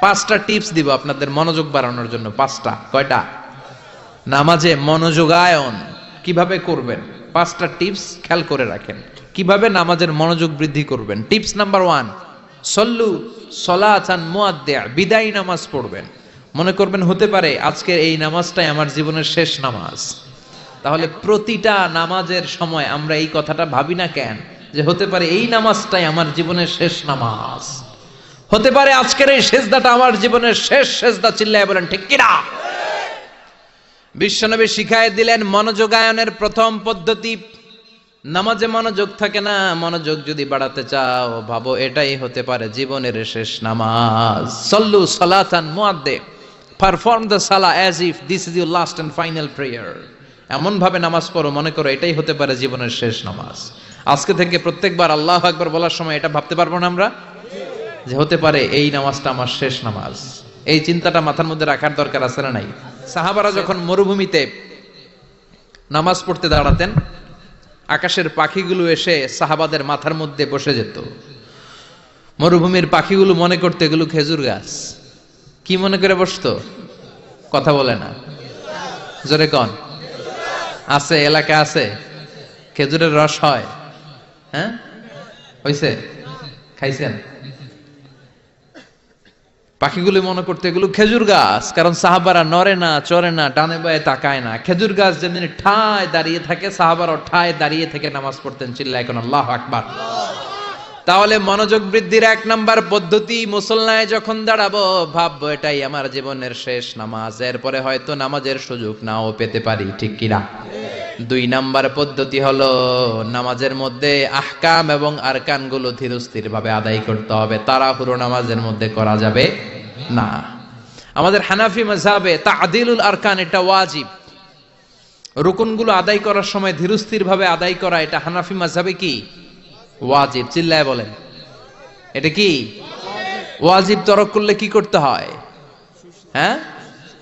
পাঁচটা টিপস দিব আপনাদের মনোযোগ বাড়ানোর জন্য, পাঁচটা, কয়টা? নামাজে মনোযোগায়ন, কীভাবে করবেন? পাঁচটা টিপস খেয়াল করে রাখেন। কীভাবে নামাজের মনোযোগ বৃদ্ধি করবেন? টিপস নাম্বার ওয়ান, সল্লু সলাচান মুয়াদ্দিয়া বিদায় নামাজ পড়বেন। মনে করবেন হতে পারে আজকের এই নামাজটাই আমার জীবনের শেষ নামাজ। তাহলে প্রতিটা নামাজের সময় আমরা এই কথাটা ভাবি না কেন? যে হতে পারে এই নামাজটাই আমার জীবনের শেষ নামাজ। হতে পারে আজকের এই সেজদাটা আমার জীবনের শেষ সেজদা চিল্লায় বলেন, ঠিক কিনা? বিশ্বনবী শিখায় দিলেন, মনোযোগায়নের প্রথম পদ্ধতি, নামাজে মনোযোগ থাকে না, মনোযোগ যদি বাড়াতে চাও, ভাবো এটাই হতে পারে জীবনের শেষ নামাজ। সল্লু সালাতান মুয়াদ্দে পারফর্ম দ্য সালা as if this is your last and final prayer এমন ভাবে নামাজ পড়ো, মনে করো এটাই হতে পারে জীবনের শেষ নামাজ। আজকে থেকে প্রত্যেকবার আল্লাহ একবার বলার সময় এটা ভাবতে পারব না আমরা? যে হতে পারে এই নামাজটা আমার শেষ নামাজ। এই চিন্তাটা মাথার মধ্যে রাখার দরকার আছে না নাই? সাহাবারা যখন মরুভূমিতে নামাজ পড়তে দাঁড়াতেন, আকাশের পাখিগুলো এসে সাহাবাদের মাথার মধ্যে বসে যেত। মরুভূমির পাখিগুলো মনে করতে এগুলো খেজুর গাছ। কি মনে করে বসতো? কথা বলে না। জোরে কন। আছে, এলাকা আছে। খেজুরের রস হয়। হ্যাঁ? হয়েছে খাইছেন? পাখিগুলো মনে করতে এগুলো খেজুর গাছ, কারণ সাহাবারা নরে না চরে না, ডানে বায়ে তাকায় না। খেজুর গাছ যেদিন ঠায় দাঁড়িয়ে থাকে সাহাবারা ঠায় দাঁড়িয়ে থেকে নামাজ পড়তেন চিল্লা এখন আল্লাহ আকবার। তাহলে মনোযোগ বৃদ্ধির এক নাম্বার পদ্ধতি মুসলনায় যখন দাঁড়াবো, ভাববো এটাই আমার জীবনের শেষ নামাজ, এরপরে হয়তো নামাজের সুযোগ নাও পেতে পারি, ঠিক কিনা? দুই নাম্বার পদ্ধতি হলো নামাজের মধ্যে আহকাম এবং আরকানগুলো ধীরস্থির ভাবে আদায় করতে হবে। তারা তাড়াহুড়ো নামাজের মধ্যে করা যাবে না। আমাদের হানাফি মজাবে তা আদিলুল আরকান এটা ওয়াজিব। রুকুনগুলো আদায় করার সময় ধীরস্থির ভাবে আদায় করা এটা হানাফি মাঝাবে কি? ওয়াজিব। চিল্লায় বলেন। এটা কি? ওয়াজিব তরক করলে কি করতে হয়? হ্যাঁ?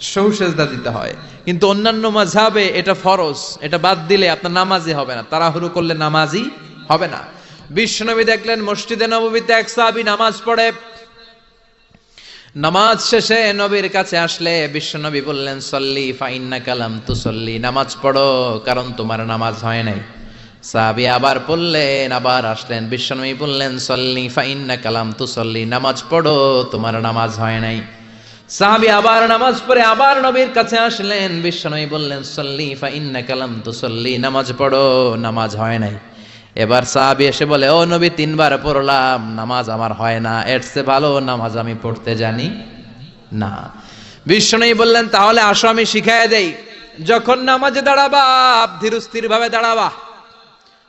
সৌসেজদা দিতে হয়। কিন্তু অন্যান্য মাঝাবে এটা ফরজ, এটা বাদ দিলে আপনার নামাজি হবে না, তাড়াহুড়ো করলে নামাজি হবে না। বিশ্বনবী দেখলেন মসজিদে নববীতে এক সাহাবী নামাজ পড়ে, নামাজ শেষে নবীর কাছে আসলে বিশ্বনবী বললেন, সল্লি ফাইন্না কালাম তু সল্লি নামাজ পড়ো, কারণ তোমার নামাজ হয় নাই। সাহাবি আবার পড়লেন, আবার আসলেন, বিশ্বনবী বললেন, সল্লি ফাইন্না কালাম তু সল্লি নামাজ পড়ো, তোমার নামাজ হয় নাই। সাহাবি আবার নামাজ পড়ে আবার নবীর কাছে আসলেন। বিশ্বনবী বললেন, সল্লি ফাইন্না কালাম তু সল্লি নামাজ পড়ো, নামাজ হয় নাই। এবার সাহাবি এসে বলে, ও নবী, তিনবার পড়লাম, নামাজ আমার হয় না। এর ভালো নামাজ আমি পড়তে জানি না। বিশ্বনবী বললেন, তাহলে আসো, আমি শিখাই দেই। যখন নামাজে দাঁড়াবা ধীরস্থির ভাবে দাঁড়াবা।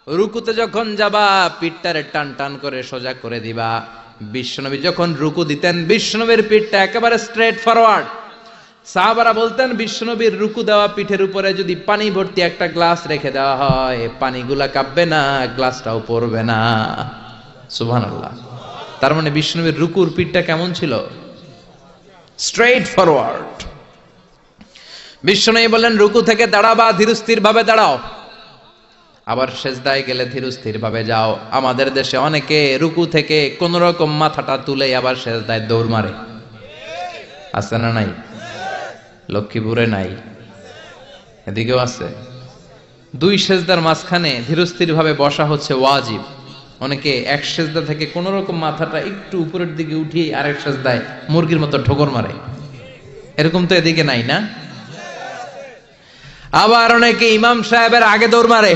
রুকুতে যখন যাবা, পিঠটারে টান টান করে সোজা করে দিবা। বিশ্বনবী যখন রুকু দিতেন, বিশ্বনবীর পিঠটা একেবারে স্ট্রেট ফরওয়ার্ড সাহাবারা বলতেন, বিশ্বনবীর রুকু দেওয়া পিঠের উপরে যদি পানি ভর্তি একটা গ্লাস রেখে দেওয়া হয়, পানিগুলা কাঁপবে না, গ্লাসটাও পড়বে না। সুবহানাল্লাহ। তার মানে বিষ্ণুবীর রুকুর পিঠটা কেমন ছিল? স্ট্রেট ফরওয়ার্ড বিষ্ণু বললেন, রুকু থেকে দাঁড়াবা ধীরস্থির ভাবে দাঁড়াও। আবার সেজদায় গেলে ধীরস্থির ভাবে যাও। আমাদের দেশে অনেকে রুকু থেকে কোন রকম মাথাটা তুলে আবার সেজদায় দৌড় মারে। আছে না নাই? লক্ষ্মীপুরে নাই। এদিকেও আছে। দুই সেজদার মাঝখানে ধীরস্থির ভাবে বসা হচ্ছে ওয়াজিব। অনেকে এক সেজদা থেকে কোন রকম মাথাটা একটু উপরের দিকে উঠিয়ে আরেক সেজদায় মুরগির মতো ঠোকর মারে। এরকম তো এদিকে নাই না? আবার অনেকে ইমাম সাহেবের আগে দৌড় মারে।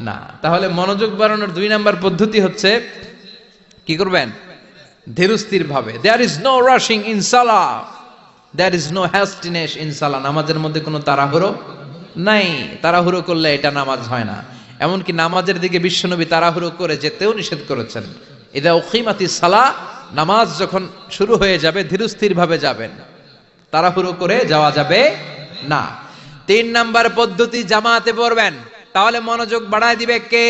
না। তাহলে মনোযোগ বাড়ানোর দুই নাম্বার পদ্ধতি হচ্ছে, কি করবেন? ধীরস্থির ভাবে there is no rushing in সালা there is no hastiness in সালা নামাজের মধ্যে কোনো তাড়াহুড়ো নাই। তাড়াহুড়ো করলে এটা নামাজ হয় না। এমনকি নামাজের দিকে বিশ্বনবী তাড়াহুড়ো করে যেতেও নিষেধ করেছেন। এদা ওখিমাতি সালা নামাজ যখন শুরু হয়ে যাবে ধীরস্থির ভাবে যাবেন। তাড়াহুড়ো করে যাওয়া যাবে না। তিন নাম্বার পদ্ধতি, জামাতে পড়বেন। তাহলে মনোযোগ বাড়ায় দিবে কে?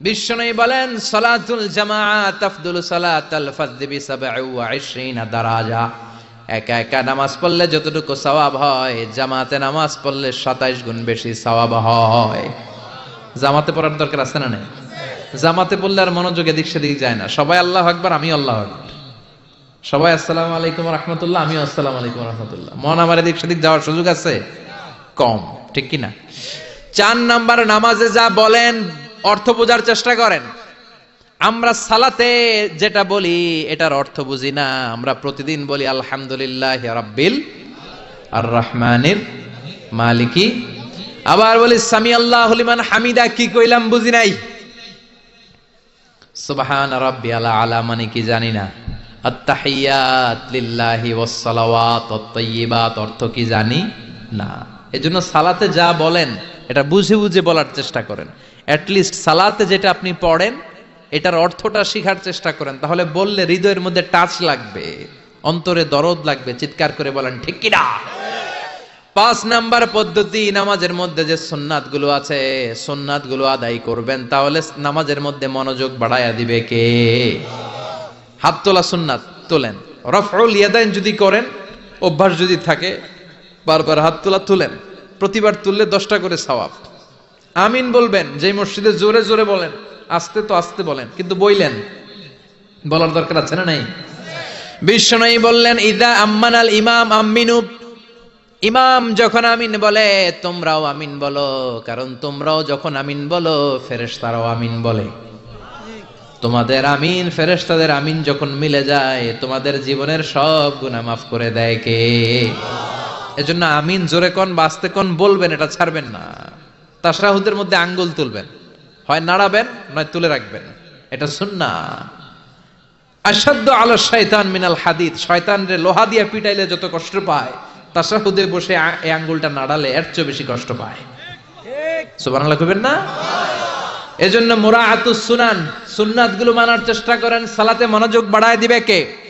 বিশ্বনবী বলেন, সালাতুল জামাআত আফদুল সালাতাল ফাযযি বি 27 দারাজা। একা একা নামাজ পড়লে যতটুকু সওয়াব হয়, জামাতে নামাজ পড়লে 27 গুণ বেশি সওয়াব হয়। জামাতে পড়ার দরকার আছে না নাই? জামাতে পড়লে আর মনোযোগ এদিক সেদিক যায় না। সবাই আল্লাহ আকবার আমি আল্লাহ সবাই আসসালামু আলাইকুম রহমতুল্লাহ, আমিও আসসালামু আলাইকুম রহমতুল্লাহ। মন আমার এদিক সেদিক যাওয়ার সুযোগ আছে? কম। ঠিক কি না চার নাম্বার নামাজে যা বলেন, অর্থ বোঝার চেষ্টা করেন। আমরা সালাতে যেটা বলি, এটার অর্থ বুঝি না। আমরা প্রতিদিন বলি, আলহামদুলিল্লাহ রাব্বিল আর রহমানির মালিকি। আবার বলি সামি আল্লাহ লিমান হামিদা, কি কইলাম বুঝি নাই। সুবহান রাব্বি আলা আলা মানে কি জানি না। আত্তাহিয়াত লিল্লাহি ওয়াস সালাওয়াত অর্থ কি জানি না। এজন্য সালাতে যা বলেন, এটা বুঝে বুঝে বলার চেষ্টা করেন। অ্যাট লিস্ট সালাতে যেটা আপনি পড়েন, এটার অর্থটা শেখার চেষ্টা করেন। তাহলে বললে হৃদয়ের মধ্যে টাচ লাগবে, অন্তরে দরদ লাগবে, চিৎকার করে বলেন, ঠিক কিনা? পাঁচ নাম্বার পদ্ধতি, নামাজের মধ্যে যে সুন্নাতগুলো আছে সুন্নাতগুলো আদায় করবেন, তাহলে নামাজের মধ্যে মনোযোগ বাড়ায়া দিবে কে? হাত তোলা সুন্নাত তোলেন। রফউল ইয়াদাইন যদি করেন, অভ্যাস যদি থাকে বারবার হাত তোলা তুলেন, প্রতিবার তুললে দশটা করে সওয়াব। আমিন বলবেন যে মসজিদে জোরে জোরে বলেন, আস্তে তো আস্তে বলেন, কিন্তু বইলেন। বলার দরকার আছে না নাই? বিশ্বনয়ী বললেন, ইদা আম্মান আল ইমাম আমিনু ইমাম যখন আমিন বলে, তোমরাও আমিন বলো, কারণ তোমরাও যখন আমিন বলো, ফেরেশতারাও আমিন বলে। তোমাদের আমিন, ফেরেশতাদের আমিন যখন মিলে যায়, তোমাদের জীবনের সব গুনাহ মাফ করে দেয় কে? এজন্য আমিন জোরে কোন বাঁচতে কোন বলবেন, এটা ছাড়বেন না। তাশাহুদের মধ্যে আঙ্গুল তুলবেন। হয় নাড়াবেন, নয় তুলে রাখবেন। এটা সুন্না। আসাধ্য আলো শয়তান মিনাল হাদিদ। শয়তান রে লোহা দিয়ে পিটাইলে যত কষ্ট পায় তাশাহুদে বসে এই আঙ্গুলটা নাড়ালে এর চেয়ে বেশি কষ্ট পায়। সুবহানাল্লাহ কইবেন না? এজন্য মুরাআতুস সুনান। সুন্নাতগুলো মানার চেষ্টা করেন, সালাতে মনোযোগ বাড়ায় দিবে কে?